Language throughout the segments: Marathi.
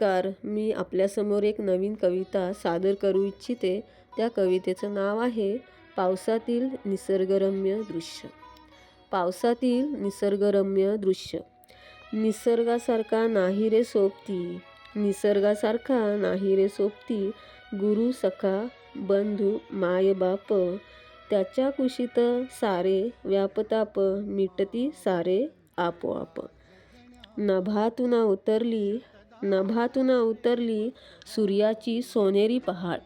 नमस्कार मी आपल्यासमोर एक नवीन कविता सादर करू इच्छिते. त्या कवितेचं नाव आहे पावसातील निसर्गरम्य दृश्य. पावसातील निसर्गरम्य दृश्य. निसर्गासारखा नाही रे सोबती निसर्गासारखा नाही रे सोबती गुरु सखा बंधू मायबाप त्याच्या कुशीत सारे व्यापताप मिटती सारे आपोआप. नभातून उतरली नभातून उतरली सूर्याची सोनेरी पहाट.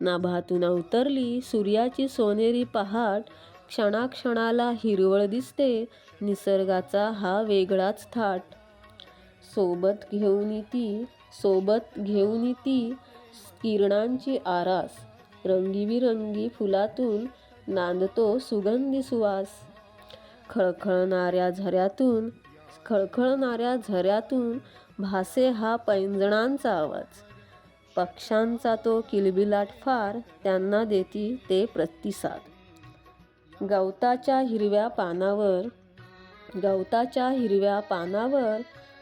नभातून उतरली सूर्याची सोनेरी पहाट क्षणाक्षणाला हिरवळ दिसते निसर्गाचा हा वेगळाच थाट. सोबत घेऊन ती सोबत घेऊन ती किरणांची आरास. रंगीबिरंगी फुलातून नांदतो सुगंधी सुवास. खळखळणाऱ्या झऱ्यातून खळखळणाऱ्या झऱ्यातून भासे हा पैंजणांचा आवाज. पक्ष्यांचा तो किलबिलाट फार त्यांना देती ते प्रतिसाद. गवताच्या हिरव्या पानावर गवताच्या हिरव्या पानावर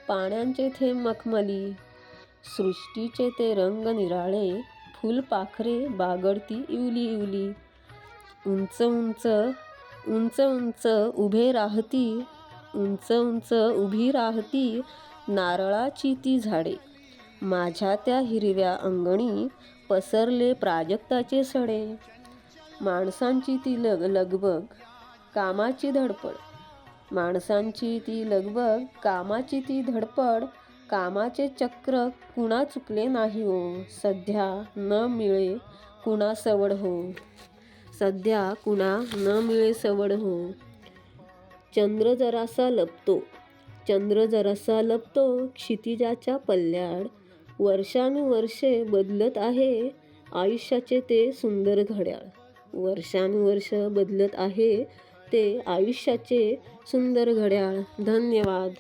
पाण्याचे थेंब मखमली सृष्टीचे ते रंग निराळे फुलपाखरे बागडती इवली इवली. उंच उंच उंच उंच उभे राहती उंच उंच उभी राहती नारळाची ती झाडे. माझ्या त्या हिरव्या अंगणी पसरले प्राजक्ताचे सडे. माणसांची ती लग लगबग कामाची धडपड. माणसांची ती लगबग कामाची ती धडपड कामाचे चक्र कुणा चुकले नाही हो? सध्या न मिळे कुणा सवड हो? सध्या कुणा न मिळे सवड हो? चंद्र जरासा लपतो. चंद्र जरासा लपतो क्षितिजाच्या पल्ल्याड वर्षानुवर्षे बदलत आहे आयुष्याचे ते सुंदर घड्याळ. वर्षानुवर्ष बदलत आहे ते आयुष्याचे सुंदर घड्याळ. धन्यवाद.